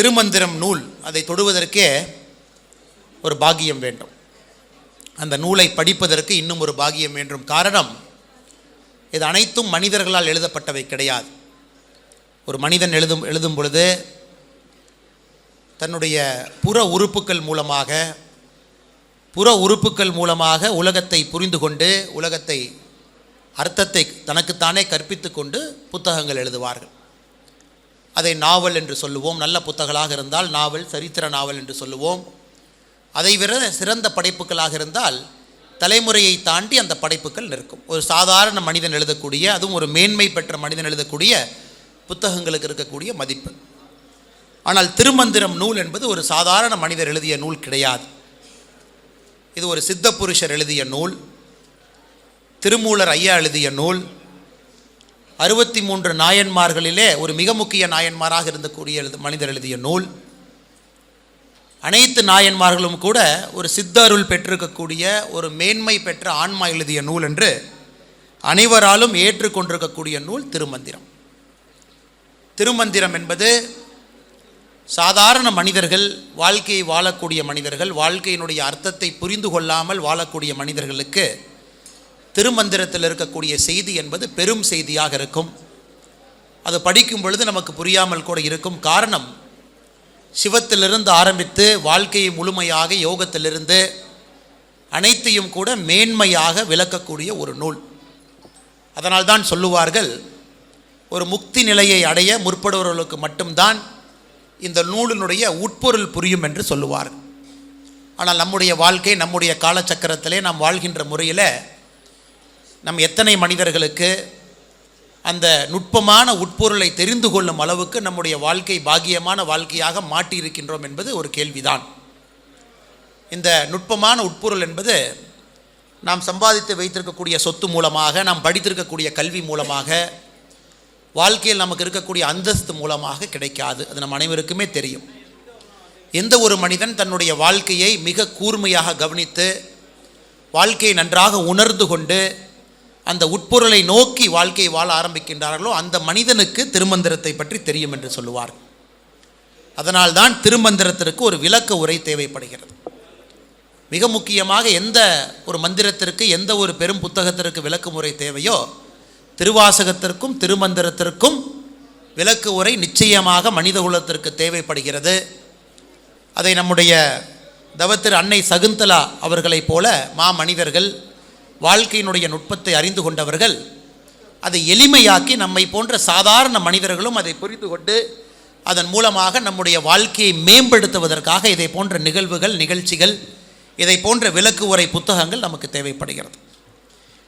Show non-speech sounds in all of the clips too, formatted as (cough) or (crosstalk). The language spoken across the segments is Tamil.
திருமந்திரம் நூல் அதை தொடுவதற்கே ஒரு பாகியம் வேண்டும். அந்த நூலை படிப்பதற்கு இன்னும் ஒரு பாகியம் வேண்டும். காரணம் இது அனைத்தும் மனிதர்களால் எழுதப்பட்டவை கிடையாது. ஒரு மனிதன் எழுதும் எழுதும் பொழுது தன்னுடைய புற உறுப்புக்கள் மூலமாக புற உறுப்புக்கள் மூலமாக உலகத்தை புரிந்து கொண்டு உலகத்தை அர்த்தத்தை தனக்குத்தானே கற்பித்து கொண்டு புத்தகங்கள் எழுதுவார்கள். அதை நாவல் என்று சொல்லுவோம். நல்ல புத்தகங்களாக இருந்தால் நாவல் சரித்திர நாவல் என்று சொல்லுவோம். அதை விட சிறந்த படைப்புகளாக இருந்தால் தலைமுறையை தாண்டி அந்த படைப்புகள் நிற்கும் ஒரு சாதாரண மனிதன் எழுதக்கூடிய அதுவும் ஒரு மேன்மை பெற்ற மனிதன் எழுதக்கூடிய புத்தகங்களுக்கு இருக்கக்கூடிய மதிப்பு. ஆனால் திருமந்திரம் நூல் என்பது ஒரு சாதாரண மனிதர் எழுதிய நூல் கிடையாது. இது ஒரு சித்த புருஷர் எழுதிய நூல். திருமூலர் ஐயா எழுதிய நூல். அறுபத்தி மூன்று நாயன்மார்களிலே ஒரு மிக முக்கிய நாயன்மாராக இருந்தக்கூடிய எழுது மனிதர் எழுதிய நூல். அனைத்து நாயன்மார்களும் கூட ஒரு சித்தருள் பெற்றிருக்கக்கூடிய ஒரு மேன்மை பெற்ற ஆன்மா எழுதிய நூல் என்று அனைவராலும் ஏற்றுக்கொண்டிருக்கக்கூடிய நூல் திருமந்திரம். திருமந்திரம் என்பது சாதாரண மனிதர்கள் வாழ்க்கையை வாழக்கூடிய மனிதர்கள் வாழ்க்கையினுடைய அர்த்தத்தை புரிந்து கொள்ளாமல் வாழக்கூடிய மனிதர்களுக்கு திருமந்திரத்தில் இருக்கக்கூடிய செய்தி என்பது பெரும் செய்தியாக இருக்கும். அது படிக்கும் பொழுது நமக்கு புரியாமல் கூட இருக்கும். காரணம் சிவத்திலிருந்து ஆரம்பித்து வாழ்க்கையை முழுமையாக யோகத்திலிருந்து அனைத்தையும் கூட மேன்மையாக விளக்கக்கூடிய ஒரு நூல். அதனால்தான் சொல்லுவார்கள் ஒரு முக்தி நிலையை அடைய முற்படுபவர்களுக்கு மட்டும்தான் இந்த நூலினுடைய உட்பொருள் புரியும் என்று சொல்லுவார் ஆனால் நம்முடைய வாழ்க்கை நம்முடைய காலச்சக்கரத்திலே நாம் வாழ்கின்ற முறையில் நம் எத்தனை மனிதர்களுக்கு அந்த நுட்பமான உட்பொருளை தெரிந்து கொள்ளும் அளவுக்கு நம்முடைய வாழ்க்கை பாக்கியமான வாழ்க்கையாக மாட்டியிருக்கின்றோம் என்பது ஒரு கேள்விதான். இந்த நுட்பமான உட்பொருள் என்பது நாம் சம்பாதித்து வைத்திருக்கக்கூடிய சொத்து மூலமாக நாம் படித்திருக்கக்கூடிய கல்வி மூலமாக வாழ்க்கையில் நமக்கு இருக்கக்கூடிய அந்தஸ்து மூலமாக கிடைக்காது. அது நம் அனைவருக்குமே தெரியும். எந்த ஒரு மனிதன் தன்னுடைய வாழ்க்கையை மிக கூர்மையாக கவனித்து வாழ்க்கையை நன்றாக உணர்ந்து கொண்டு அந்த உட்பொருளை நோக்கி வாழ்க்கையை வாழ ஆரம்பிக்கின்றார்களோ அந்த மனிதனுக்கு திருமந்திரத்தை பற்றி தெரியும் என்று சொல்லுவார். அதனால்தான் திருமந்திரத்திற்கு ஒரு விளக்க உரை தேவைப்படுகிறது. மிக முக்கியமாக எந்த ஒரு மந்திரத்திற்கு எந்த ஒரு பெரும் புத்தகத்திற்கு விளக்கு முறை தேவையோ திருவாசகத்திற்கும் திருமந்திரத்திற்கும் விளக்கு உரை நிச்சயமாக மனித குலத்திற்கு தேவைப்படுகிறது. அதை நம்முடைய தவத்திரு அன்னை சகுந்தலா அவர்களைப் போல மா மனிதர்கள் வாழ்க்கையினுடைய நுட்பத்தை அறிந்து கொண்டவர்கள் அதை எளிமையாக்கி நம்மை போன்ற சாதாரண மனிதர்களும் அதை புரிந்து கொண்டு அதன் மூலமாக நம்முடைய வாழ்க்கையை மேம்படுத்துவதற்காக இதை போன்ற நிகழ்வுகள் நிகழ்ச்சிகள் இதை போன்ற விளக்கு உரை புத்தகங்கள் நமக்கு தேவைப்படுகிறது.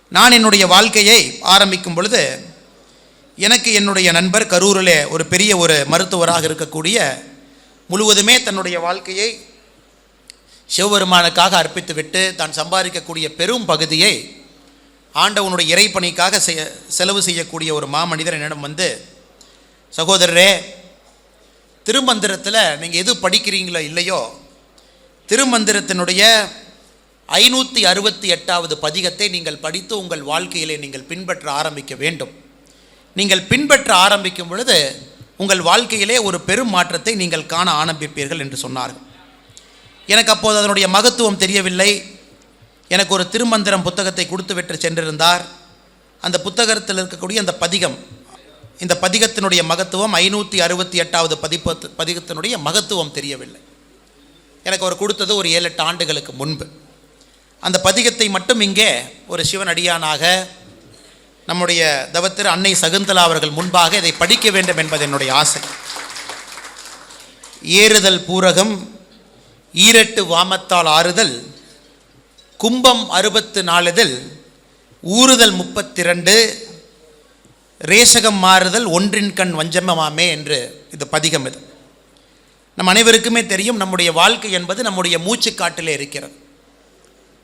நான் என்னுடைய வாழ்க்கையை ஆரம்பிக்கும் பொழுது எனக்கு என்னுடைய நண்பர் கரூரில் ஒரு பெரிய ஒரு மருத்துவராக இருக்கக்கூடிய முழுவதுமே தன்னுடைய வாழ்க்கையை சிவபெருமானுக்காக அர்ப்பித்துவிட்டு தான் சம்பாதிக்கக்கூடிய பெரும் பகுதியை ஆண்டவனுடைய இறைப்பணிக்காக செய்ய செலவு செய்யக்கூடிய ஒரு மாமனிதர் என்னிடம் வந்து சகோதரரே திருமந்திரத்தில் நீங்கள் எது படிக்கிறீங்களோ இல்லையோ திருமந்திரத்தினுடைய ஐநூற்றி அறுபத்தி எட்டாவது பதிகத்தை நீங்கள் படித்து உங்கள் வாழ்க்கையிலே நீங்கள் பின்பற்ற ஆரம்பிக்க வேண்டும். நீங்கள் பின்பற்ற ஆரம்பிக்கும் பொழுது உங்கள் வாழ்க்கையிலே ஒரு பெரும் மாற்றத்தை நீங்கள் காண ஆரம்பிப்பீர்கள் என்று சொன்னார்கள். எனக்கு அப்போது அதனுடைய மகத்துவம் தெரியவில்லை. எனக்கு ஒரு திருமந்திரம் புத்தகத்தை கொடுத்து விட்டு சென்றிருந்தார். அந்த புத்தகத்தில் இருக்கக்கூடிய அந்த பதிகம் இந்த பதிகத்தினுடைய மகத்துவம் ஐநூற்றி அறுபத்தி எட்டாவது பதிப்பு பதிகத்தினுடைய மகத்துவம் தெரியவில்லை. எனக்கு அவர் கொடுத்தது ஒரு ஏழு எட்டு ஆண்டுகளுக்கு முன்பு. அந்த பதிகத்தை மட்டும் இங்கே ஒரு சிவனடியானாக நம்முடைய தவத்திரு அன்னை சகுந்தலா அவர்கள் முன்பாக இதை படிக்க வேண்டும் என்பது என்னுடைய ஆசை. ஏறுதல் பூரகம் ஈரட்டு வாமத்தால் ஆறுதல் கும்பம் அறுபத்து நாலுதல் ஊறுதல் முப்பத்திரண்டு ரேசகம் மாறுதல் ஒன்றின் கண் வஞ்சமமாமே என்று இது பதிகம் இது. நம் அனைவருக்குமே தெரியும் நம்முடைய வாழ்க்கை என்பது நம்முடைய மூச்சுக்காட்டிலே இருக்கிறது.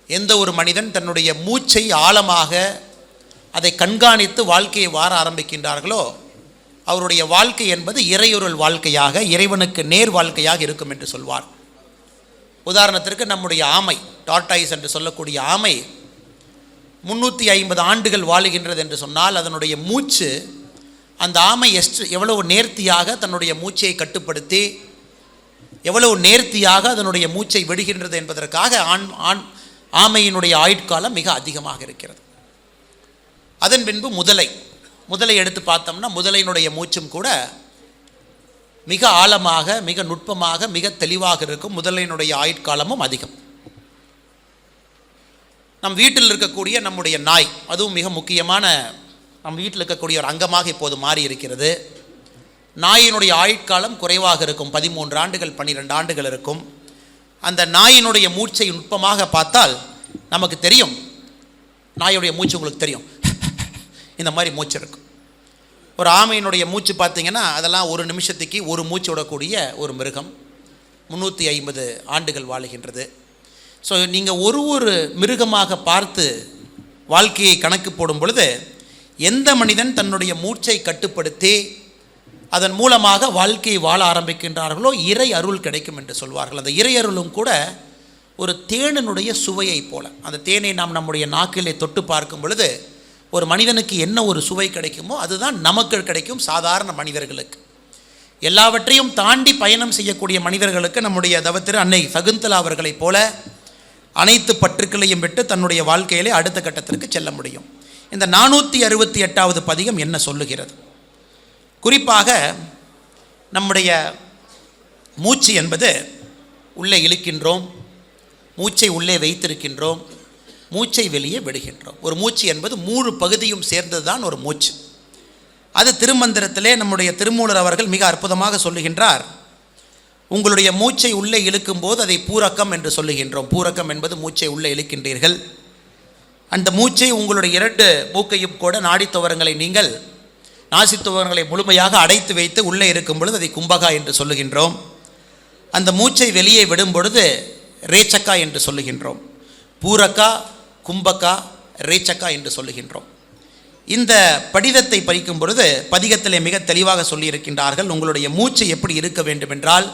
எந்த ஒரு மனிதன் தன்னுடைய மூச்சை ஆழமாக அதை கண்காணித்து வாழ்க்கையை வார ஆரம்பிக்கின்றார்களோ அவருடைய வாழ்க்கை என்பது இறையொருள் வாழ்க்கையாக இறைவனுக்கு நேர் வாழ்க்கையாக இருக்கும் என்று சொல்வார். உதாரணத்திற்கு நம்முடைய ஆமை டாட்டாய்ஸ் என்று சொல்லக்கூடிய ஆமை முந்நூற்றி ஐம்பது ஆண்டுகள் வாழுகின்றது என்று சொன்னால் அதனுடைய மூச்சு அந்த ஆமை எஸ்ட் எவ்வளவு நேர்த்தியாக தன்னுடைய மூச்சை கட்டுப்படுத்தி எவ்வளவு நேர்த்தியாக அதனுடைய மூச்சை விடுகின்றது என்பதற்காக ஆண் ஆண் ஆமையினுடைய ஆயுட்காலம் மிக அதிகமாக இருக்கிறது. அதன் பின்பு முதலை முதலை எடுத்து பார்த்தோம்னா முதலையினுடைய மூச்சும் கூட மிக ஆழமாக மிக நுட்பமாக மிக தெளிவாக இருக்கும். முதலையினுடைய ஆயுட்காலமும் அதிகம். நம் வீட்டில் இருக்கக்கூடிய நம்முடைய நாய் அதுவும் மிக முக்கியமான நம் வீட்டில் இருக்கக்கூடிய ஒரு அங்கமாக இப்போது மாறி இருக்கிறது நாயினுடைய ஆயுட்காலம் குறைவாக இருக்கும். பதிமூன்று ஆண்டுகள் பன்னிரெண்டு ஆண்டுகள் இருக்கும். அந்த நாயினுடைய மூச்சை நுட்பமாக பார்த்தால் நமக்கு தெரியும். நாயுடைய மூச்சு உங்களுக்கு தெரியும். (laughs) இந்த மாதிரி மூச்சு இருக்கும். ஒரு ஆமையினுடைய மூச்சு பார்த்திங்கன்னா அதெல்லாம் ஒரு நிமிஷத்துக்கு ஒரு மூச்சு விடக்கூடிய ஒரு மிருகம். முந்நூற்றி ஐம்பது ஆண்டுகள் வாழுகின்றது. ஸோ நீங்கள் ஒரு ஒரு மிருகமாக பார்த்து வாழ்க்கையை கணக்கு போடும் பொழுது எந்த மனிதன் தன்னுடைய மூச்சை கட்டுப்படுத்தி அதன் மூலமாக வாழ்க்கையை வாழ ஆரம்பிக்கின்றார்களோ இறை அருள் கிடைக்கும் என்று சொல்வார்கள். அந்த இறை அருளும் கூட ஒரு தேனினுடைய சுவையைப் போல. அந்த தேனை நாம் நம்முடைய நாக்கிலே தொட்டு பார்க்கும் பொழுது ஒரு மனிதனுக்கு என்ன ஒரு சுவை கிடைக்குமோ அதுதான் நமக்கு கிடைக்கும் சாதாரண மனிதர்களுக்கு. எல்லாவற்றையும் தாண்டி பயணம் செய்யக்கூடிய மனிதர்களுக்கு நம்முடைய தவத்திரு அன்னை சகுந்தலா அவர்களைப் போல அனைத்து பற்றுக்களையும் விட்டு தன்னுடைய வாழ்க்கையிலே அடுத்த கட்டத்திற்கு செல்ல முடியும். இந்த நானூற்றி அறுபத்தி எட்டாவது பதிகம் என்ன சொல்லுகிறது? குறிப்பாக நம்முடைய மூச்சு என்பது உள்ளே இழுக்கின்றோம் மூச்சை உள்ளே வைத்திருக்கின்றோம் மூச்சை வெளியே விடுகின்றோம். ஒரு மூச்சு என்பது மூணு பகுதியும் சேர்ந்தது தான் ஒரு மூச்சு. அது திருமந்திரத்திலே நம்முடைய திருமூலர் அவர்கள் மிக அற்புதமாக சொல்லுகின்றார். உங்களுடைய மூச்சை உள்ளே இழுக்கும்போது அதை பூரக்கம் என்று சொல்லுகின்றோம். பூரக்கம் என்பது மூச்சை உள்ளே இழுக்கின்றீர்கள். அந்த மூச்சை உங்களுடைய இரண்டு மூக்கையும் கூட நாடித்துவரங்களை நீங்கள் நாசித்துவரங்களை முழுமையாக அடைத்து வைத்து உள்ளே இருக்கும் பொழுது அதை கும்பகா என்று சொல்லுகின்றோம். அந்த மூச்சை வெளியே விடும் பொழுது ரேச்சக்கா என்று சொல்லுகின்றோம். பூரக்கா கும்பக்கா ரேச்சக்கா என்று சொல்லுகின்றோம். இந்த படிதத்தை படிக்கும் பொழுது பதிகத்திலே மிக தெளிவாக சொல்லியிருக்கின்றார்கள் உங்களுடைய மூச்சு எப்படி இருக்க வேண்டும் என்றால்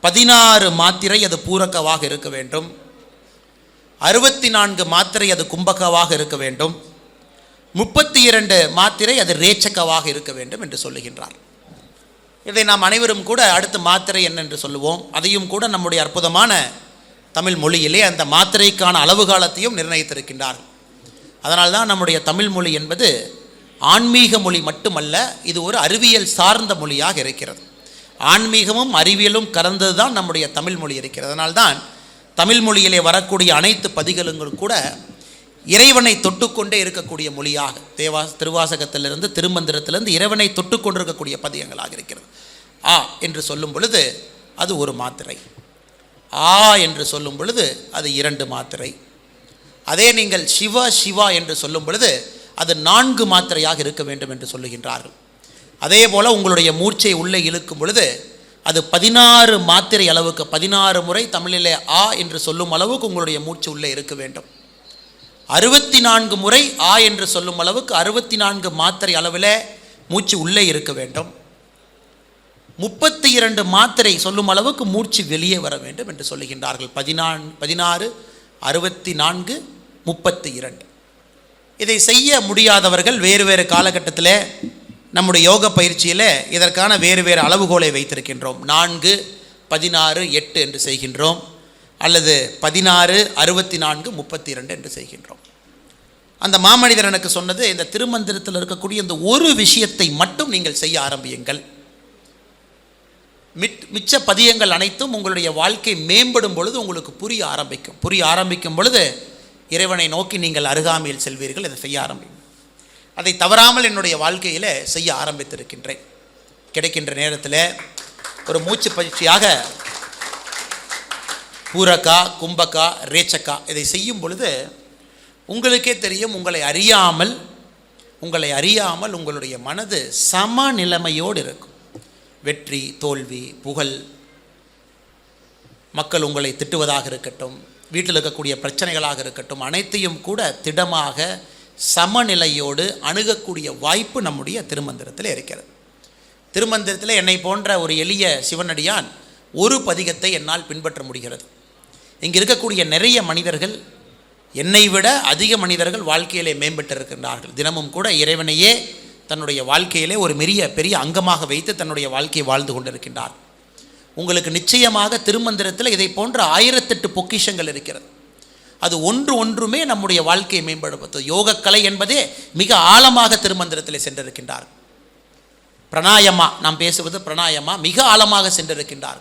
பதினாறு மாத்திரை அது பூரக்கவாக இருக்க வேண்டும். அறுபத்தி நான்கு மாத்திரை அது கும்பகவாக இருக்க வேண்டும். முப்பத்தி இரண்டு மாத்திரை அது ரேச்சக்கவாக இருக்க வேண்டும் என்று சொல்லுகின்றார். இதை நாம் அனைவரும் கூட அடுத்த மாத்திரை என்னென்று சொல்லுவோம். அதையும் கூட நம்முடைய அற்புதமான தமிழ் மொழியிலே அந்த மாத்திரைக்கான அளவு காலத்தையும் நிர்ணயித்திருக்கின்றார்கள். அதனால்தான் நம்முடைய தமிழ் மொழி என்பது ஆன்மீக மொழி மட்டுமல்ல இது ஒரு அறிவியல் சார்ந்த மொழியாக இருக்கிறது. ஆன்மீகமும் அறிவியலும் கலந்தது தான் நம்முடைய தமிழ் மொழி இருக்கிறது. அதனால்தான் தமிழ் மொழியிலே வரக்கூடிய அனைத்து பதிகளுங்களும் கூட இறைவனை தொட்டுக்கொண்டே இருக்கக்கூடிய மொழியாக தேவா திருவாசகத்திலிருந்து திருமந்திரத்திலிருந்து இறைவனை தொட்டுக்கொண்டிருக்கக்கூடிய பதிகங்களாக இருக்கிறது. ஆ என்று சொல்லும் பொழுது அது ஒரு மாத்திரை. ஆ என்று சொல்லும் பொழுது அது இரண்டு மாத்திரை. அதே நீங்கள் சிவா சிவா என்று சொல்லும் பொழுது அது நான்கு மாத்திரையாக இருக்க வேண்டும் என்று சொல்லுகின்றார்கள். அதே போல் உங்களுடைய மூச்சை உள்ளே இழுக்கும் பொழுது அது பதினாறு மாத்திரை அளவுக்கு பதினாறு முறை தமிழிலே ஆ என்று சொல்லும் அளவுக்கு உங்களுடைய மூச்சு உள்ளே இருக்க வேண்டும். அறுபத்தி நான்கு முறை ஆ என்று சொல்லும் அளவுக்கு அறுபத்தி நான்கு மாத்திரை அளவில் மூச்சு உள்ளே இருக்க வேண்டும். முப்பத்தி இரண்டு மாத்திரை சொல்லும் அளவுக்கு மூச்சு வெளியே வர வேண்டும் என்று சொல்லுகின்றார்கள். பதினான் பதினாறு அறுபத்தி நான்கு முப்பத்தி இரண்டு இதை செய்ய முடியாதவர்கள் வேறு வேறு காலகட்டத்தில் நம்முடைய யோக பயிற்சியில் இதற்கான வேறு வேறு அளவுகோலை வைத்திருக்கின்றோம். நான்கு பதினாறு எட்டு என்று செய்கின்றோம். அல்லது பதினாறு அறுபத்தி நான்கு முப்பத்தி இரண்டு என்று செய்கின்றோம். அந்த மாமனிதர் எனக்கு சொன்னது இந்த திருமந்திரத்தில் இருக்கக்கூடிய இந்த ஒரு விஷயத்தை மட்டும் நீங்கள் செய்ய ஆரம்பியுங்கள். மிட் மிச்ச பதியங்கள் அனைத்தும் உங்களுடைய வாழ்க்கை மேம்படும் பொழுது உங்களுக்கு புரிய ஆரம்பிக்கும். புரிய ஆரம்பிக்கும் பொழுது இறைவனை நோக்கி நீங்கள் அருகாமையில் செல்வீர்கள் இதை செய்ய ஆரம்பிக்கும் அதை தவறாமல் என்னுடைய வாழ்க்கையில் செய்ய ஆரம்பித்திருக்கின்றேன். கிடைக்கின்ற நேரத்தில் ஒரு மூச்சு பயிற்சியாக பூரக்கா கும்பக்கா ரேச்சக்கா இதை செய்யும் பொழுது உங்களுக்கே தெரியும் உங்களை அறியாமல் உங்களை அறியாமல் உங்களுடைய மனது சம நிலைமையோடு இருக்கும். வெற்றி தோல்வி புகழ். மக்கள் உங்களை திட்டுவதாக இருக்கட்டும் வீட்டில் இருக்கக்கூடிய பிரச்சனைகளாக இருக்கட்டும் அனைத்தையும் கூட திடமாக சமநிலையோடு அணுகக்கூடிய வாய்ப்பு நம்முடைய திருமந்திரத்தில் இருக்கிறது. திருமந்திரத்தில் என்னை போன்ற ஒரு எளிய சிவனடியான் ஒரு பதிகத்தை என்னால் பின்பற்ற முடிகிறது. இங்கே இருக்கக்கூடிய நிறைய மனிதர்கள் என்னை விட அதிக மனிதர்கள் வாழ்க்கையிலே மேம்பட்டிருக்கின்றார்கள். தினமும் கூட இறைவனையே தன்னுடைய வாழ்க்கையிலே ஒரு பெரிய பெரிய அங்கமாக வைத்து தன்னுடைய வாழ்க்கையை வாழ்ந்து கொண்டிருக்கின்றார். உங்களுக்கு நிச்சயமாக திருமந்திரத்தில் இதை போன்ற ஆயிரத்தெட்டு பொக்கிஷங்கள் இருக்கிறது. அது ஒன்று ஒன்றுமே நம்முடைய வாழ்க்கையை மேம்படுத்தும். யோகக்கலை என்பதே மிக ஆழமாக திருமந்திரத்தில் சென்றிருக்கின்றார். பிரணாயமா நாம் பேசுவது பிரணாயமா மிக ஆழமாக சென்றிருக்கின்றார்.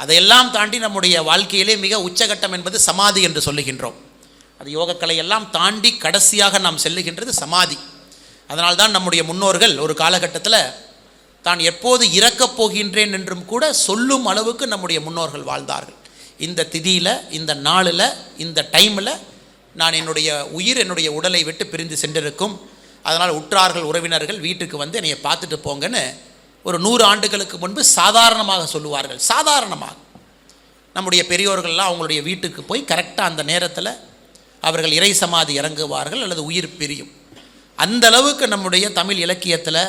அதையெல்லாம் தாண்டி நம்முடைய வாழ்க்கையிலே மிக உச்சகட்டம் என்பது சமாதி என்று சொல்லுகின்றோம். அது யோகக்கலை எல்லாம் தாண்டி கடைசியாக நாம் செல்லுகின்றது சமாதி. அதனால்தான் நம்முடைய முன்னோர்கள் ஒரு காலகட்டத்தில் தான் எப்போது இறக்கப் போகின்றேன் என்றும் கூட சொல்லும் அளவுக்கு நம்முடைய முன்னோர்கள் வாழ்ந்தார்கள். இந்த திதியில் இந்த நாளில் இந்த டைமில் நான் என்னுடைய உயிர் என்னுடைய உடலை விட்டு பிரிந்து சென்றிருக்கும். அதனால் உற்றார்கள் உறவினர்கள் வீட்டுக்கு வந்து என்னையை பார்த்துட்டு போங்கன்னு ஒரு நூறு ஆண்டுகளுக்கு முன்பு சாதாரணமாக சொல்லுவார்கள். சாதாரணமாக. நம்முடைய பெரியோர்கள்லாம் அவங்களுடைய வீட்டுக்கு போய் கரெக்டாக அந்த நேரத்தில் அவர்கள் இறை சமாதி இறங்குவார்கள் அல்லது உயிர் பிரியும். அந்த அளவுக்கு நம்முடைய தமிழ் இலக்கியத்தில்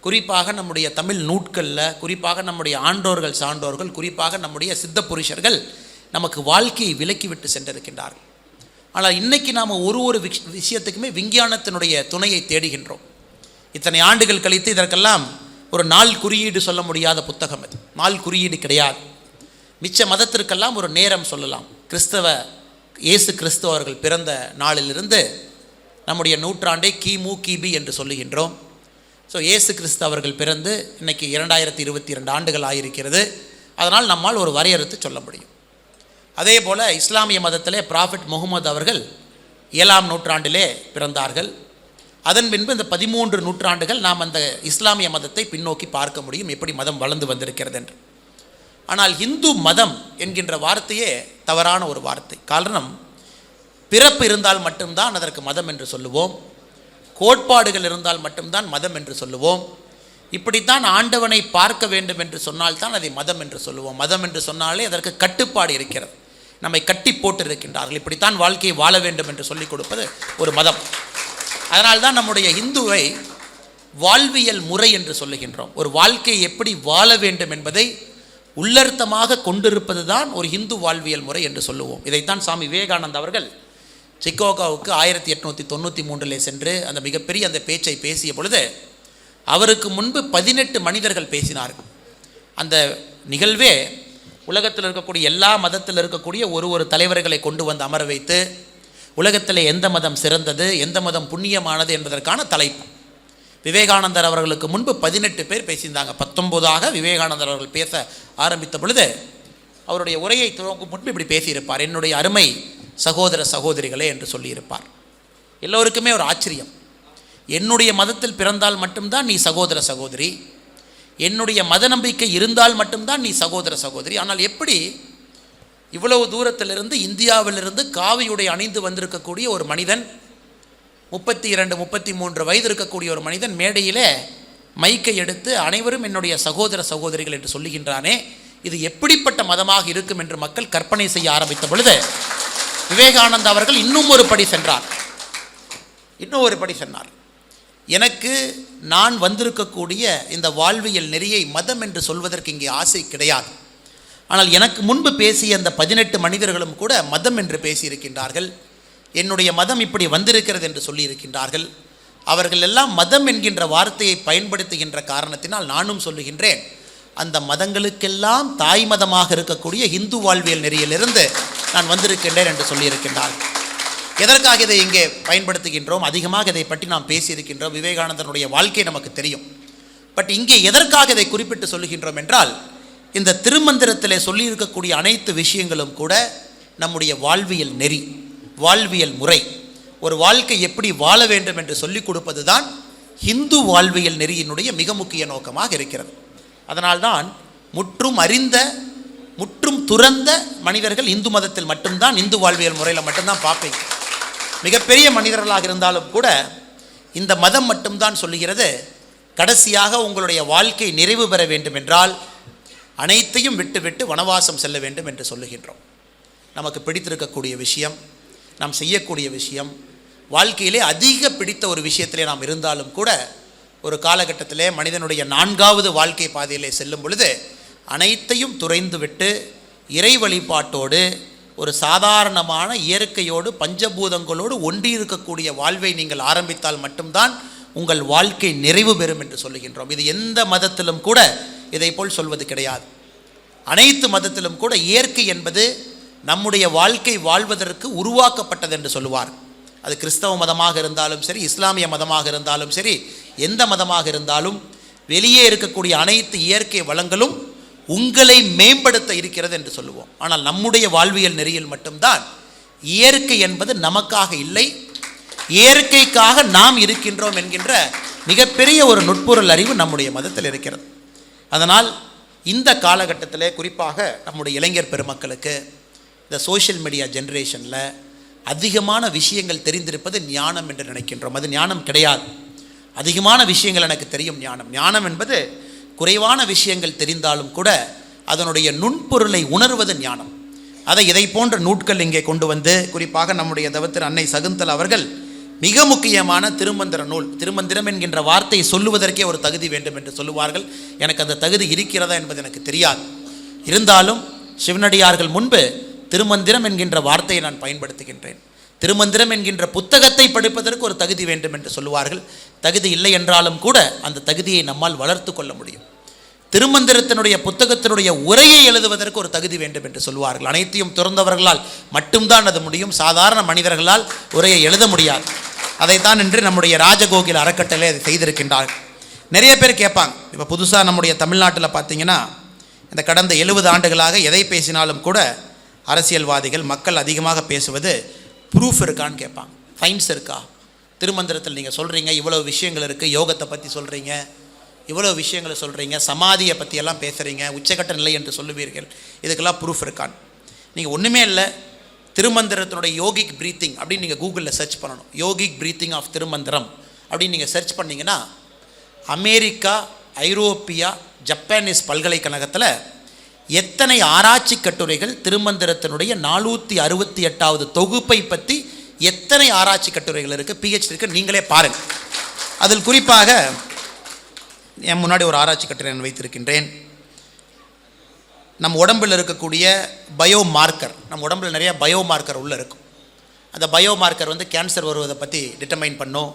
குறிப்பாக நம்முடைய தமிழ் நூட்களில் குறிப்பாக நம்முடைய ஆண்டோர்கள் சான்றோர்கள் குறிப்பாக நம்முடைய சித்த புருஷர்கள் நமக்கு வாழ்க்கையை விலக்கிவிட்டு சென்றிருக்கின்றார்கள். ஆனால் இன்றைக்கி நாம் ஒரு ஒரு விஷ் விஷயத்துக்குமே விஞ்ஞானத்தினுடைய துணையை தேடுகின்றோம். இத்தனை ஆண்டுகள் கழித்து இதற்கெல்லாம் ஒரு நாள் குறியீடு சொல்ல முடியாத புத்தகம் அது. நாள் குறியீடு கிடையாது. மிச்ச மதத்திற்கெல்லாம் ஒரு நேரம் சொல்லலாம். கிறிஸ்தவ இயேசு கிறிஸ்தவர்கள் பிறந்த நாளிலிருந்து நம்முடைய நூற்றாண்டை கிமு கிபி என்று சொல்லுகின்றோம். ஸோ இயேசு கிறிஸ்து அவர்கள் பிறந்து இன்னைக்கு இரண்டாயிரத்தி இருபத்தி இரண்டு ஆண்டுகள் ஆகியிருக்கிறது அதனால் நம்மால் ஒரு வரையறுத்து சொல்ல முடியும். அதே போல் இஸ்லாமிய மதத்திலே ப்ராஃபிட் முகமது அவர்கள் ஏழாம் நூற்றாண்டிலே பிறந்தார்கள். அதன் பின்பு இந்த பதிமூன்று நூற்றாண்டுகள் நாம் அந்த இஸ்லாமிய மதத்தை பின்னோக்கி பார்க்க முடியும் எப்படி மதம் வளர்ந்து வந்திருக்கிறது என்று. ஆனால் இந்து மதம் என்கின்ற வார்த்தையே தவறான ஒரு வார்த்தை. காரணம் பிறப்பு இருந்தால் மட்டும்தான் அதற்கு மதம் என்று சொல்லுவோம். கோட்பாடுகள் இருந்தால் மட்டும்தான் மதம் என்று சொல்லுவோம். இப்படித்தான் ஆண்டவனை பார்க்க வேண்டும் என்று சொன்னால்தான் அதை மதம் என்று சொல்லுவோம். மதம் என்று சொன்னாலே அதற்கு கட்டுப்பாடு இருக்கிறது. நம்மை கட்டி போட்டு இருக்கின்றார்கள் இப்படித்தான் வாழ்க்கையை வாழ வேண்டும் என்று சொல்லிக் கொடுப்பது ஒரு மதம். அதனால்தான் நம்முடைய இந்துவை வாழ்வியல் முறை என்று சொல்லுகின்றோம். ஒரு வாழ்க்கையை எப்படி வாழ வேண்டும் என்பதை உள்ளர்த்தமாக கொண்டிருப்பது தான் ஒரு இந்து வாழ்வியல் முறை என்று சொல்லுவோம். இதைத்தான் சாமி விவேகானந்த் அவர்கள் சிக்கோகாவுக்கு ஆயிரத்தி எட்நூற்றி தொண்ணூற்றி மூன்றிலே சென்று அந்த மிகப்பெரிய அந்த பேச்சை பேசிய பொழுது அவருக்கு முன்பு பதினெட்டு மனிதர்கள் பேசினார்கள். அந்த நிகழ்வே உலகத்தில் இருக்கக்கூடிய எல்லா மதத்தில் இருக்கக்கூடிய ஒரு ஒரு தலைவர்களை கொண்டு வந்து அமர வைத்து உலகத்தில் எந்த மதம் சிறந்தது எந்த மதம் புண்ணியமானது என்பதற்கான தலைப்பு. விவேகானந்தர் அவர்களுக்கு முன்பு பதினெட்டு பேர் பேசியிருந்தாங்க. பத்தொன்பதாக விவேகானந்தர் அவர்கள் பேச ஆரம்பித்த பொழுது அவருடைய உரையை துவங்கும் முன்பு இப்படி பேசியிருப்பார். என்னுடைய அருமை சகோதர சகோதரிகளே என்று சொல்லியிருப்பார். எல்லோருக்குமே ஒரு ஆச்சரியம். என்னுடைய மதத்தில் பிறந்தால் மட்டும்தான் நீ சகோதர சகோதரி. என்னுடைய மத நம்பிக்கை இருந்தால் மட்டும்தான் நீ சகோதர சகோதரி. ஆனால் எப்படி இவ்வளவு தூரத்திலிருந்து இந்தியாவிலிருந்து காவியுடை அணிந்து வந்திருக்கக்கூடிய ஒரு மனிதன் முப்பத்தி இரண்டு முப்பத்தி மூன்று வயது இருக்கக்கூடிய ஒரு மனிதன் மேடையிலே மைக்கை எடுத்து அனைவரும் என்னுடைய சகோதர சகோதரிகள் என்று சொல்லுகின்றானே இது எப்படிப்பட்ட மதமாக இருக்கும் என்று மக்கள் கற்பனை செய்ய ஆரம்பித்த பொழுது விவேகானந்த அவர்கள் இன்னும் ஒரு படி சென்றார். இன்னும் ஒரு படி சென்றார் எனக்கு நான் வந்திருக்கக்கூடிய இந்த வாழ்வியல் நெறியை மதம் என்று சொல்வதற்கு இங்கே ஆசை கிடையாது. ஆனால் எனக்கு முன்பு பேசிய அந்த பதினெட்டு மனிதர்களும் கூட மதம் என்று பேசியிருக்கின்றார்கள். என்னுடைய மதம் இப்படி வந்திருக்கிறது என்று சொல்லியிருக்கின்றார்கள். அவர்கள் எல்லாம் மதம் என்கின்ற வார்த்தையை பயன்படுத்துகின்ற காரணத்தினால் நானும் சொல்லுகின்றேன். அந்த மதங்களுக்கெல்லாம் தாய் மதமாக இருக்கக்கூடிய இந்து வாழ்வியல் நெறியிலிருந்து நான் வந்திருக்கின்றேன் என்று சொல்லியிருக்கின்றார். எதற்காக இதை இங்கே பயன்படுத்துகின்றோம்? அதிகமாக இதை பற்றி நாம் பேசியிருக்கின்றோம். விவேகானந்தனுடைய வாழ்க்கை நமக்கு தெரியும். பட் இங்கே எதற்காக இதை குறிப்பிட்டு சொல்லுகின்றோம் என்றால் இந்த திருமந்திரத்திலே சொல்லியிருக்கக்கூடிய அனைத்து விஷயங்களும் கூட நம்முடைய வாழ்வியல் நெறி வாழ்வியல் முறை. ஒரு வாழ்க்கை எப்படி வாழ வேண்டும் என்று சொல்லிக் கொடுப்பது தான் ஹிந்து வாழ்வியல் நெறியினுடைய மிக முக்கிய நோக்கமாக இருக்கிறது. அதனால்தான் முற்றும் அறிந்த முற்றும் துறந்த மனிதர்கள் இந்து மதத்தில் மட்டும்தான் இந்து வாழ்வியல் முறையில் மட்டும்தான் பார்ப்பீங்க. மிகப்பெரிய மனிதர்களாக இருந்தாலும் கூட இந்த மதம் மட்டும்தான் சொல்லுகிறது கடைசியாக உங்களுடைய வாழ்க்கை நிறைவு பெற வேண்டும் என்றால் அனைத்தையும் விட்டுவிட்டு வனவாசம் செல்ல வேண்டும் என்று சொல்லுகின்றோம். நமக்கு பிடித்திருக்கக்கூடிய விஷயம் நாம் செய்யக்கூடிய விஷயம் வாழ்க்கையிலே அதிக பிடித்த ஒரு விஷயத்திலே நாம் இருந்தாலும் கூட ஒரு காலகட்டத்திலே மனிதனுடைய நான்காவது வாழ்க்கை பாதையிலே செல்லும் பொழுது அனைத்தையும் துறைந்துவிட்டு இறை வழிபாட்டோடு ஒரு சாதாரணமான இயற்கையோடு பஞ்சபூதங்களோடு ஒன்றி இருக்கக்கூடிய வாழ்வை நீங்கள் ஆரம்பித்தால் மட்டும்தான் உங்கள் வாழ்க்கை நிறைவு பெறும் என்று சொல்லுகின்றோம். இது எந்த மதத்திலும் கூட இதை போல் சொல்வது கிடையாது. அனைத்து மதத்திலும் கூட இயற்கை என்பது நம்முடைய வாழ்க்கை வாழ்வதற்கு உருவாக்கப்பட்டது என்று சொல்லுவார். அது கிறிஸ்தவ மதமாக இருந்தாலும் சரி இஸ்லாமிய மதமாக இருந்தாலும் சரி எந்த மதமாக இருந்தாலும் வெளியே இருக்கக்கூடிய அனைத்து இயற்கை வளங்களும் உங்களை மேம்படுத்த இருக்கிறது என்று சொல்லுவோம். ஆனால் நம்முடைய வாழ்வியல் நெறியில் மட்டும்தான் இயற்கை என்பது நமக்காக இல்லை இயற்கைக்காக நாம் இருக்கின்றோம் என்கின்ற மிகப்பெரிய ஒரு நுட்பொருள் அறிவு நம்முடைய மதத்தில் இருக்கிறது. அதனால் இந்த காலகட்டத்தில் குறிப்பாக நம்முடைய இளைஞர் பெருமக்களுக்கு இந்த சோஷியல் மீடியா ஜென்ரேஷனில் அதிகமான விஷயங்கள் தெரிந்திருப்பது ஞானம் என்று நினைக்கின்றோம். அது ஞானம் கிடையாது. அதிகமான விஷயங்கள் எனக்கு தெரியும் ஞானம். ஞானம் என்பது குறைவான விஷயங்கள் தெரிந்தாலும் கூட அதனுடைய நுண்பொருளை உணர்வது ஞானம். அதை இதை போன்ற நூட்கள் இங்கே கொண்டு வந்து குறிப்பாக நம்முடைய தவத்திரு அன்னை சகுந்தல் அவர்கள் மிக முக்கியமான திருமந்திர நூல் திருமந்திரம் என்கின்ற வார்த்தையை சொல்லுவதற்கே ஒரு தகுதி வேண்டும் என்று சொல்லுவார்கள். எனக்கு அந்த தகுதி இருக்கிறதா என்பது எனக்கு தெரியாது. இருந்தாலும் சிவனடியார்கள் முன்பு திருமந்திரம் என்கின்ற வார்த்தையை நான் பயன்படுத்துகின்றேன். திருமந்திரம் என்கின்ற புத்தகத்தை படிப்பதற்கு ஒரு தகுதி வேண்டும் என்று சொல்லுவார்கள். தகுதி இல்லை என்றாலும் கூட அந்த தகுதியை நம்மால் வளர்த்து கொள்ள முடியும். திருமந்திரத்தினுடைய புத்தகத்தினுடைய உரையை எழுதுவதற்கு ஒரு தகுதி வேண்டும் என்று சொல்வார்கள் அனைத்தையும் துறந்தவர்களால் மட்டும்தான் அது முடியும். சாதாரண மனிதர்களால் உரையை எழுத முடியாது. அதைத்தான் இன்று நம்முடைய ராஜகோகில் அறக்கட்டளை அதை செய்திருக்கின்றார்கள் நிறைய பேர் கேட்பாங்க. இப்போ புதுசாக நம்முடைய தமிழ்நாட்டில் பார்த்தீங்கன்னா இந்த கடந்த எழுபது ஆண்டுகளாக எதை பேசினாலும் கூட அரசியல்வாதிகள் மக்கள் அதிகமாக பேசுவது ப்ரூஃப் இருக்கான்னு கேட்பாங்க. சயின்ஸ் இருக்கா? திருமந்திரத்தில் நீங்கள் சொல்கிறீங்க இவ்வளோ விஷயங்கள் இருக்குது யோகத்தை பற்றி சொல்கிறீங்க இவ்வளோ விஷயங்களை சொல்கிறீங்க சமாதியை பற்றியெல்லாம் பேசுகிறீங்க உச்சகட்ட நிலை என்று சொல்லுவீர்கள் இதுக்கெல்லாம் ப்ரூஃப் இருக்கான் நீங்கள் ஒன்றுமே இல்லை திருமந்திரத்தினுடைய யோகிக் ப்ரீத்திங் அப்படின்னு நீங்கள் கூகுளில் சர்ச் பண்ணணும். யோகிக் ப்ரீத்திங் ஆஃப் திருமந்திரம் அப்படின்னு நீங்கள் சர்ச் பண்ணிங்கன்னா அமெரிக்கா ஐரோப்பியா ஜப்பானீஸ் பல்கலைக்கழகத்தில் எத்தனை ஆராய்ச்சி கட்டுரைகள் திருமந்திரத்தினுடைய நானூற்றி அறுபத்தி எட்டாவது தொகுப்பை பற்றி எத்தனை ஆராய்ச்சி கட்டுரைகள் இருக்குது பிஹெச்டி இருக்குது நீங்களே பாருங்கள் அதில் குறிப்பாக என் முன்னாடி ஒரு ஆராய்ச்சி கட்டுரை நான் வைத்திருக்கின்றேன். நம் உடம்பில் இருக்கக்கூடிய பயோ மார்க்கர் நம்ம உடம்பில் நிறைய பயோ மார்க்கர் உள்ளே இருக்கும். அந்த பயோ மார்க்கர் வந்து கேன்சர் வருவதை பற்றி டிட்டர்மைன் பண்ணும்.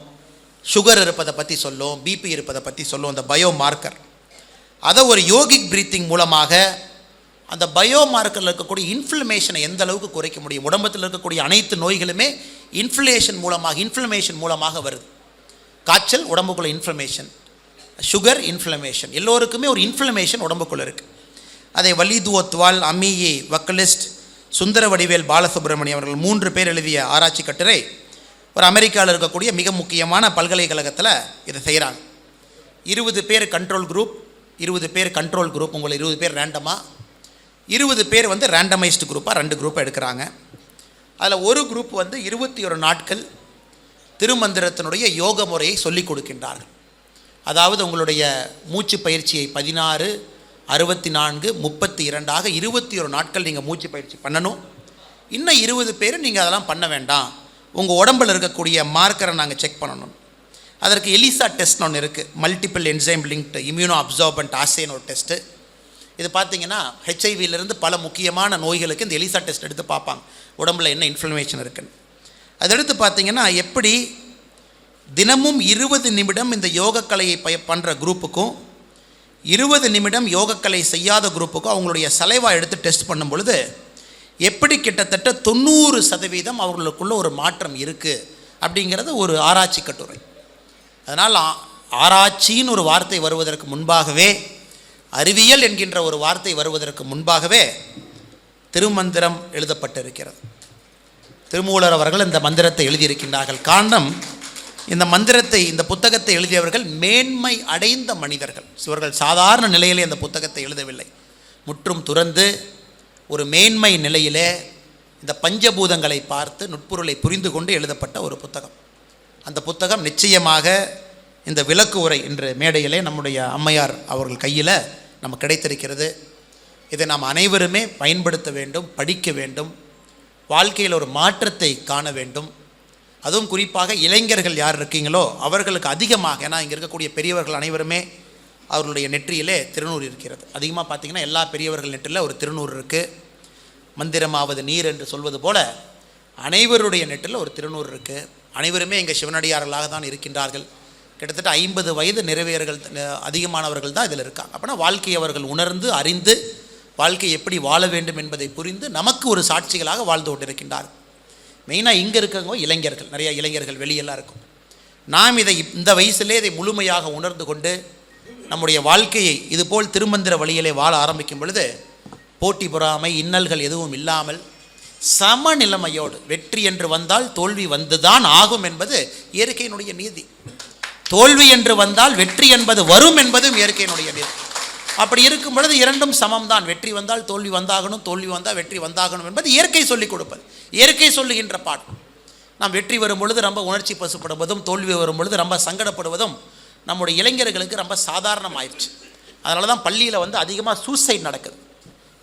சுகர் இருப்பதை பற்றி சொல்லும். பிபி இருப்பதை பற்றி சொல்லும். அந்த பயோ மார்க்கர் அதை ஒரு யோகிக் பிரீத்திங் மூலமாக அந்த பயோ மார்க்கரில் இருக்கக்கூடிய இன்ஃப்ளமேஷனை எந்த அளவுக்கு குறைக்க முடியும்? உடம்பத்தில் இருக்கக்கூடிய அனைத்து நோய்களுமே இன்ஃப்ளேஷன் மூலமாக இன்ஃப்ளமேஷன் மூலமாக வருது. காய்ச்சல் உடம்புக்குள்ள இன்ஃப்ளமேஷன் சுகர் இன்ஃப்ளமேஷன் எல்லோருக்குமே ஒரு இன்ஃப்ளமேஷன் உடம்புக்குள்ளே இருக்குது அதை வலிதுவத்வால் அமியே வக்கலிஸ்ட் சுந்தர வடிவேல் பாலசுப்ரமணியம் அவர்கள் மூன்று பேர் எழுதிய ஆராய்ச்சி கட்டுரை ஒரு அமெரிக்காவில் இருக்கக்கூடிய மிக முக்கியமான பல்கலைக்கழகத்தில் இதை செய்கிறாங்க இருபது பேர் கண்ட்ரோல் குரூப் இருபது பேர் கண்ட்ரோல் குரூப் உங்களை இருபது பேர் ரேண்டமாக இருபது பேர் வந்து ரேண்டமைஸ்டு குரூப்பாக ரெண்டு குரூப் எடுக்கிறாங்க. அதில் ஒரு குரூப் வந்து இருபத்தி ஒரு நாட்கள் திருமந்திரத்தினுடைய யோக முறையை சொல்லிக் கொடுக்கின்றார்கள். அதாவது உங்களுடைய மூச்சு பயிற்சியை பதினாறு அறுபத்தி நான்கு முப்பத்தி இரண்டாக இருபத்தி ஒரு நாட்கள் நீங்கள் மூச்சு பயிற்சி பண்ணணும். இன்னும் இருபது பேர் நீங்கள் அதெல்லாம் பண்ண வேண்டாம். உங்கள் உடம்பில் இருக்கக்கூடிய மார்க்கரை நாங்கள் செக் பண்ணணும். அதற்கு எலிசா டெஸ்ட்னு ஒன்று இருக்குது multiple enzyme linked immuno absorbent ஆசேன்னு ஒரு டெஸ்ட்டு இது பார்த்தீங்கன்னா ஹெச்ஐவியிலிருந்து பல முக்கியமான நோய்களுக்கு இந்த எலிசா டெஸ்ட் எடுத்து பார்ப்பாங்க. உடம்புல என்ன இன்ஃப்ளமேஷன் இருக்குன்னு. அதை எடுத்து பார்த்தீங்கன்னா எப்படி தினமும் இருபது நிமிடம் இந்த யோகக்கலையை பய பண்ணுற குரூப்புக்கும் இருபது நிமிடம் யோகக்கலை செய்யாத குரூப்புக்கும் அவங்களுடைய சலைவா எடுத்து டெஸ்ட் பண்ணும் பொழுது எப்படி கிட்டத்தட்ட தொண்ணூறு சதவீதம் அவர்களுக்குள்ள ஒரு மாற்றம் இருக்குது அப்படிங்கிறது ஒரு ஆராய்ச்சி கட்டுரை. அதனால் ஆராய்ச்சின்னு ஒரு வார்த்தை வருவதற்கு முன்பாகவே அறிவியல் என்கின்ற ஒரு வார்த்தை வருவதற்கு முன்பாகவே திருமந்திரம் எழுதப்பட்டிருக்கிறது. திருமூலர் அவர்கள் இந்த மந்திரத்தை எழுதியிருக்கின்றார்கள். காரணம் இந்த மந்திரத்தை இந்த புத்தகத்தை எழுதியவர்கள் மேன்மை அடைந்த மனிதர்கள். இவர்கள் சாதாரண நிலையிலே இந்த புத்தகத்தை எழுதவில்லை. முற்றும் துறந்து ஒரு மேன்மை நிலையிலே இந்த பஞ்சபூதங்களை பார்த்து நுட்பொருளை புரிந்து கொண்டு எழுதப்பட்ட ஒரு புத்தகம். அந்த புத்தகம் நிச்சயமாக இந்த விளக்கு உரை இன்று மேடையிலே நம்முடைய அம்மையார் அவர்கள் கையில் நம்ம கிடைத்திருக்கிறது. இதை நாம் அனைவருமே பயன்படுத்த வேண்டும் படிக்க வேண்டும். வாழ்க்கையில் ஒரு மாற்றத்தை காண வேண்டும். அதுவும் குறிப்பாக இளைஞர்கள் யார் இருக்கீங்களோ அவர்களுக்கு அதிகமாக ஏன்னா இங்கே இருக்கக்கூடிய பெரியவர்கள் அனைவருமே அவர்களுடைய நெற்றியிலே திருநூறு இருக்கிறது. அதிகமாக பார்த்தீங்கன்னா எல்லா பெரியவர்கள் நெற்றில் ஒரு திருநூறு இருக்குது மந்திரமாவது நீர் என்று சொல்வது போல அனைவருடைய நெற்றில் ஒரு திருநூறு இருக்குது அனைவருமே எங்கள் சிவனடியார்களாக தான் இருக்கின்றார்கள். கிட்டத்தட்ட ஐம்பது வயது நிறைவேறுகள் அதிகமானவர்கள் தான் இதில் இருக்காங்க. அப்படின்னா வாழ்க்கையை அவர்கள் உணர்ந்து அறிந்து வாழ்க்கை எப்படி வாழ வேண்டும் என்பதை புரிந்து நமக்கு ஒரு சாட்சிகளாக வாழ்ந்து கொண்டிருக்கின்றார் மெயினாக இங்கே இருக்கவங்க இளைஞர்கள் நிறைய இளைஞர்கள் வெளியெல்லாம் இருக்கும். நாம் இதை இந்த வயசுலே இதை முழுமையாக உணர்ந்து கொண்டு நம்முடைய வாழ்க்கையை இதுபோல் திருமந்திர வழியிலே வாழ ஆரம்பிக்கும் பொழுது போட்டி பொறாமை இன்னல்கள் எதுவும் இல்லாமல் சமநிலைமையோடு வெற்றி என்று வந்தால் தோல்வி வந்துதான் ஆகும் என்பது இயற்கையினுடைய நீதி. தோல்வி என்று வந்தால் வெற்றி என்பது வரும் என்பதும் இயற்கையினுடைய நீதி அப்படி இருக்கும் பொழுது இரண்டும் சமம்தான். வெற்றி வந்தால் தோல்வி வந்தாகணும் தோல்வி வந்தால் வெற்றி வந்தாகணும் என்பது இயற்கை சொல்லிக் கொடுப்பது. இயற்கை சொல்லுகின்ற பாடம் நாம் வெற்றி வரும் பொழுது ரொம்ப உணர்ச்சி பசுப்படுவதும் தோல்வி வரும் பொழுது ரொம்ப சங்கடப்படுவதும் நம்முடைய இளைஞர்களுக்கு ரொம்ப சாதாரணமாயிடுச்சு அதனால தான் பள்ளியில் வந்து அதிகமாக சூசைட் நடக்குது.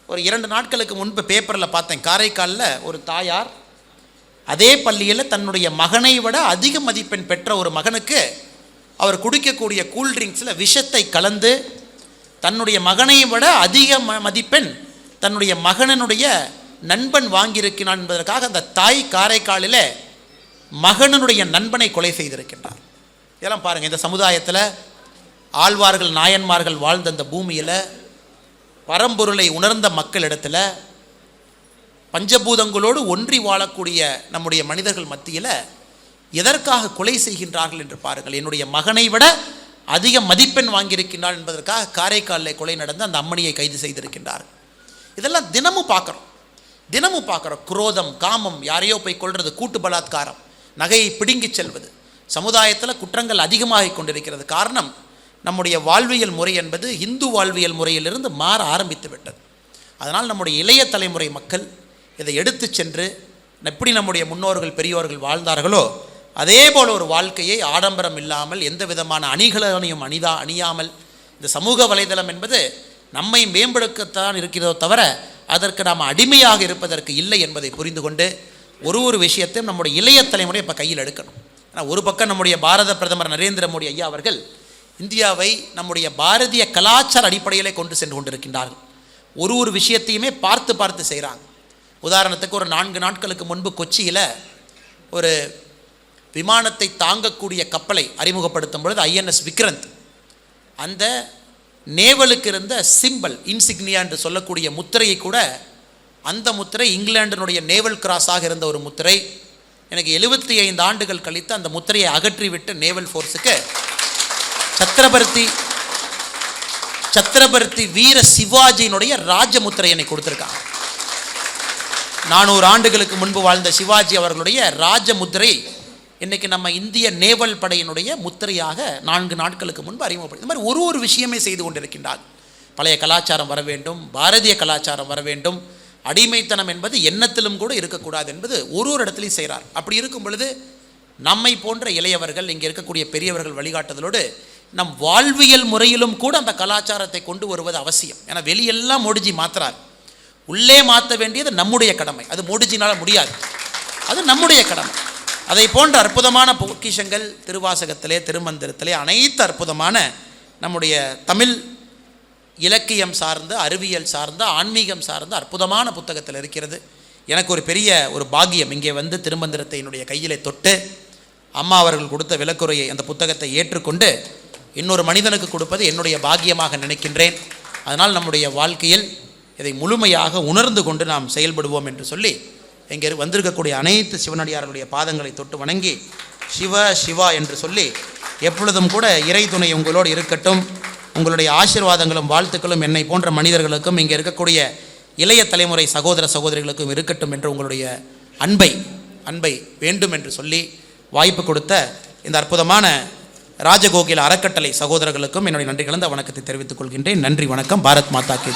ஒரு இரண்டு நாட்களுக்கு முன்பு பேப்பரில் பார்த்தேன். காரைக்காலில் ஒரு தாயார் அதே பள்ளியில் தன்னுடைய மகனை விட அதிக மதிப்பெண் பெற்ற ஒரு மகனுக்கு அவர் குடிக்கக்கூடிய கூல்ட்ரிங்க்ஸில் விஷத்தை கலந்து தன்னுடைய மகனை விட அதிக ம மதிப்பெண் தன்னுடைய மகனனுடைய நண்பன் வாங்கியிருக்கிறான் என்பதற்காக அந்த தாய் காரைக்காலில் மகனனுடைய நண்பனை கொலை செய்திருக்கின்றார். இதெல்லாம் பாருங்கள் இந்த சமுதாயத்தில் ஆழ்வார்கள் நாயன்மார்கள் வாழ்ந்த அந்த பூமியில் பரம்பொருளை உணர்ந்த மக்களிடத்தில் பஞ்சபூதங்களோடு ஒன்றி வாழக்கூடிய நம்முடைய மனிதர்கள் மத்தியில் எதற்காக கொலை செய்கின்றார்கள் என்று பாருங்கள். என்னுடைய மகனை விட அதிக மதிப்பெண் வாங்கியிருக்கின்றார் என்பதற்காக காரைக்காலில் கொலை நடந்து அந்த அம்மணியை கைது செய்திருக்கின்றார். இதெல்லாம் தினமும் பார்க்குறோம். தினமும் பார்க்குறோம். குரோதம் காமம் யாரையோ போய் கொள்வது கூட்டு பலாத்காரம் நகையை பிடுங்கிச் செல்வது. சமுதாயத்தில் குற்றங்கள் அதிகமாகிக் கொண்டிருக்கிறது. காரணம் நம்முடைய வாழ்வியல் முறை என்பது இந்து வாழ்வியல் முறையிலிருந்து மாற ஆரம்பித்து விட்டது. அதனால் நம்முடைய இளைய தலைமுறை மக்கள் இதை எடுத்துச் சென்று எப்படி நம்முடைய முன்னோர்கள் பெரியோர்கள் வாழ்ந்தார்களோ அதே போல் ஒரு வாழ்க்கையை ஆடம்பரம் இல்லாமல் எந்த விதமான அணிகளையும் அணிதா அணியாமல் இந்த சமூக வலைதளம் என்பது நம்மை மேம்படுத்தத்தான் இருக்கிறதோ தவிர அதற்கு நாம் அடிமையாக இருப்பதற்கு இல்லை என்பதை புரிந்து கொண்டு ஒரு ஒரு விஷயத்தையும் நம்முடைய இளைய தலைமுறை இப்போ கையில் எடுக்கணும். ஆனால் ஒரு பக்கம் நம்முடைய பாரத பிரதமர் நரேந்திர மோடி ஐயா அவர்கள் இந்தியாவை நம்முடைய பாரதிய கலாச்சார அடிப்படையிலே கொண்டு சென்று கொண்டிருக்கின்றார்கள். ஒரு ஒரு விஷயத்தையுமே பார்த்து பார்த்து செய்கிறாங்க உதாரணத்துக்கு ஒரு நான்கு நாட்களுக்கு முன்பு கொச்சியில் ஒரு விமானத்தை தாங்கக்கூடிய கப்பலை அறிமுகப்படுத்தும் பொழுது ஐஎன்எஸ் விக்ரந்த் அந்த நேவலுக்கு இருந்த சிம்பல் இன்சிக்னியா என்று சொல்லக்கூடிய முத்திரையை கூட அந்த முத்திரை இங்கிலாண்டினுடைய நேவல் கிராஸாக இருந்த ஒரு முத்திரை. எனக்கு எழுபத்தி ஐந்து ஆண்டுகள் கழித்து அந்த முத்திரையை அகற்றிவிட்டு நேவல் ஃபோர்ஸுக்கு சத்திரபர்த்தி சத்திரபர்த்தி வீர சிவாஜியினுடைய ராஜமுத்திரை என்னை கொடுத்துருக்காங்க. நானூறு ஆண்டுகளுக்கு முன்பு வாழ்ந்த சிவாஜி அவர்களுடைய ராஜமுத்திரை இன்றைக்கி நம்ம இந்திய நேவல் படையினுடைய முத்திரையாக நான்கு நாட்களுக்கு முன்பு அறிமுகப்படுத்தி இந்த மாதிரி ஒரு ஒரு விஷயமே செய்து கொண்டிருக்கின்றார். பழைய கலாச்சாரம் வர வேண்டும் பாரதிய கலாச்சாரம் வர வேண்டும். அடிமைத்தனம் என்பது எண்ணத்திலும் கூட இருக்கக்கூடாது என்பது ஒரு ஒரு இடத்துலையும் செய்கிறார். அப்படி இருக்கும் பொழுது நம்மை போன்ற இளையவர்கள் இங்கே இருக்கக்கூடிய பெரியவர்கள் வழிகாட்டுதலோடு நம் வாழ்வியல் முறையிலும் கூட அந்த கலாச்சாரத்தை கொண்டு வருவது அவசியம். ஏன்னா வெளியெல்லாம் மோடிஜி மாத்துறார். உள்ளே மாற்ற வேண்டியது நம்முடைய கடமை. அது மோடிஜினால் முடியாது. அது நம்முடைய கடமை. அதை போன்ற அற்புதமான பொக்கிஷங்கள் திருவாசகத்திலே திருமந்திரத்திலே அனைத்து அற்புதமான நம்முடைய தமிழ் இலக்கியம் சார்ந்த அறிவியல் சார்ந்த ஆன்மீகம் சார்ந்த அற்புதமான புத்தகத்தில் இருக்கிறது. எனக்கு ஒரு பெரிய ஒரு பாக்கியம் இங்கே வந்து திருமந்திரத்தை என்னுடைய கையிலே தொட்டு அம்மா அவர்கள் கொடுத்த விலக்குறையை அந்த புத்தகத்தை ஏற்றுக்கொண்டு இன்னொரு மனிதனுக்கு கொடுப்பது என்னுடைய பாக்கியமாக நினைக்கின்றேன். அதனால் நம்முடைய வாழ்க்கையில் இதை முழுமையாக உணர்ந்து கொண்டு நாம் செயல்படுவோம் என்று சொல்லி இங்கே வந்திருக்கக்கூடிய அனைத்து சிவனடியார்களுடைய பாதங்களை தொட்டு வணங்கி சிவ சிவா என்று சொல்லி எப்பொழுதும் கூட இறை துணை உங்களோடு இருக்கட்டும். உங்களுடைய ஆசீர்வாதங்களும் வாழ்த்துக்களும் என்னை போன்ற மனிதர்களுக்கும் இங்கே இருக்கக்கூடிய இளைய தலைமுறை சகோதர சகோதரிகளுக்கும் இருக்கட்டும் என்று உங்களுடைய அன்பை அன்பை வேண்டும் என்று சொல்லி வாய்ப்பு கொடுத்த இந்த அற்புதமான ராஜகோகில அறக்கட்டளை சகோதரர்களுக்கும் என்னுடைய நன்றி கலந்த வணக்கத்தை தெரிவித்துக் கொள்கின்றேன். நன்றி வணக்கம். பாரத் மாதா கே